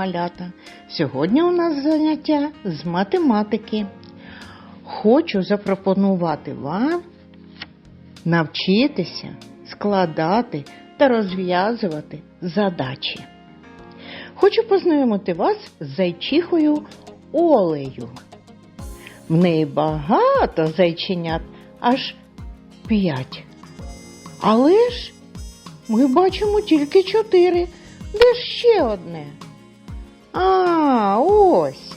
Малята! Сьогодні у нас заняття з математики. Хочу запропонувати вам навчитися складати та розв'язувати задачі. Хочу познайомити вас з зайчихою Олею. В неї багато зайченят, аж п'ять. Але ж ми бачимо тільки чотири. Де ж ще одне? А, ось.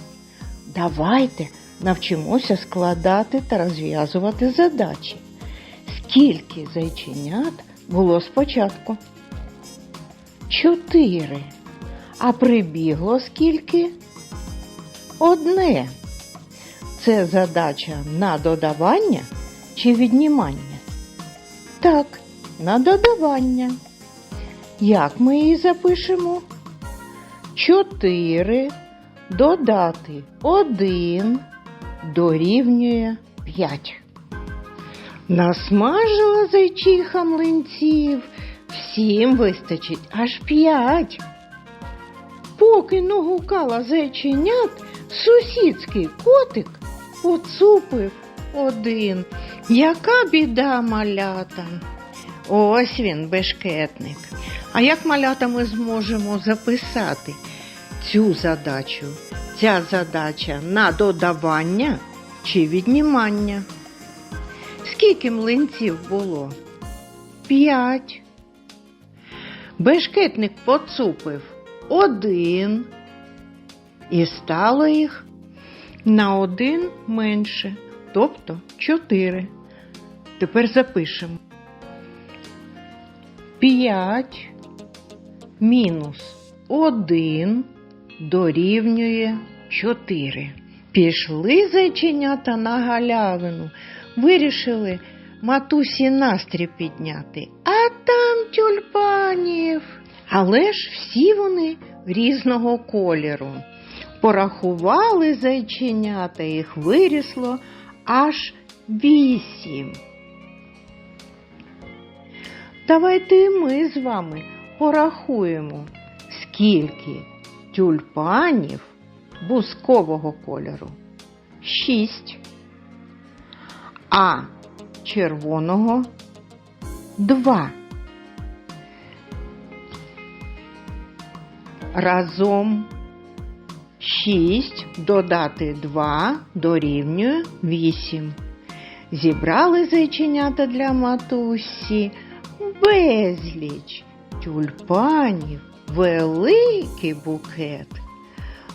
Давайте навчимося складати та розв'язувати задачі. Скільки зайченят було спочатку? Чотири. А прибігло скільки? Одне. Це задача на додавання чи віднімання? Так, на додавання. Як ми її запишемо? 4 додати 1 дорівнює 5. Насмажила зайчиха млинців, всім вистачить аж 5. Поки нагукала зайченят, сусідський котик поцупив один. Яка біда малята? Ось він, бешкетник. А як малята ми зможемо записати цю задачу? Ця задача на додавання чи віднімання? Скільки млинців було? П'ять. Бешкетник поцупив один. І стало їх на один менше, тобто чотири. Тепер запишемо. 5 мінус 1 дорівнює 4. Пішли зайченята на галявину, вирішили матусі настрій підняти, а там тюльпанів. Але ж всі вони різного кольору. Порахували зайченята, їх вирісло аж вісім. Давайте ми з вами порахуємо, скільки тюльпанів бускового кольору. Шість. А червоного два. Разом шість додати два дорівнює вісім. Зібрали зайченята для матусі безліч тюльпанів, великий букет.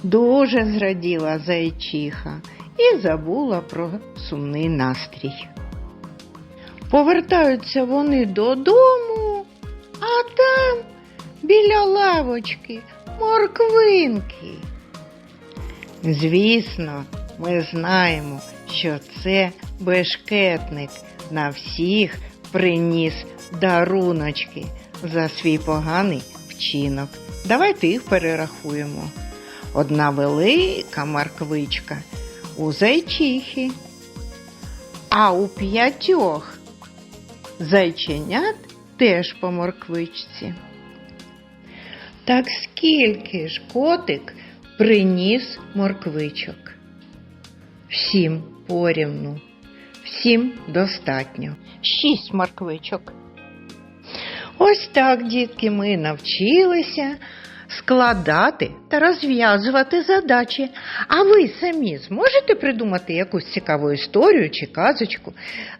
Дуже зраділа зайчиха і забула про сумний настрій. Повертаються вони додому, а там біля лавочки морквинки. Звісно, ми знаємо, що це бешкетник на всіх приніс даруночки за свій поганий вчинок. Давайте їх перерахуємо. Одна велика морквичка у зайчихи, а у п'ятьох зайченят теж по морквичці. Так скільки ж котик приніс морквичок? Всім порівну, всім достатньо. Шість морквичок. Ось так, дітки, ми навчилися складати та розв'язувати задачі. А ви самі зможете придумати якусь цікаву історію чи казочку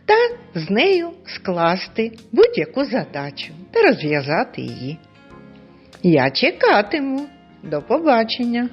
та з нею скласти будь-яку задачу та розв'язати її. Я чекатиму. До побачення!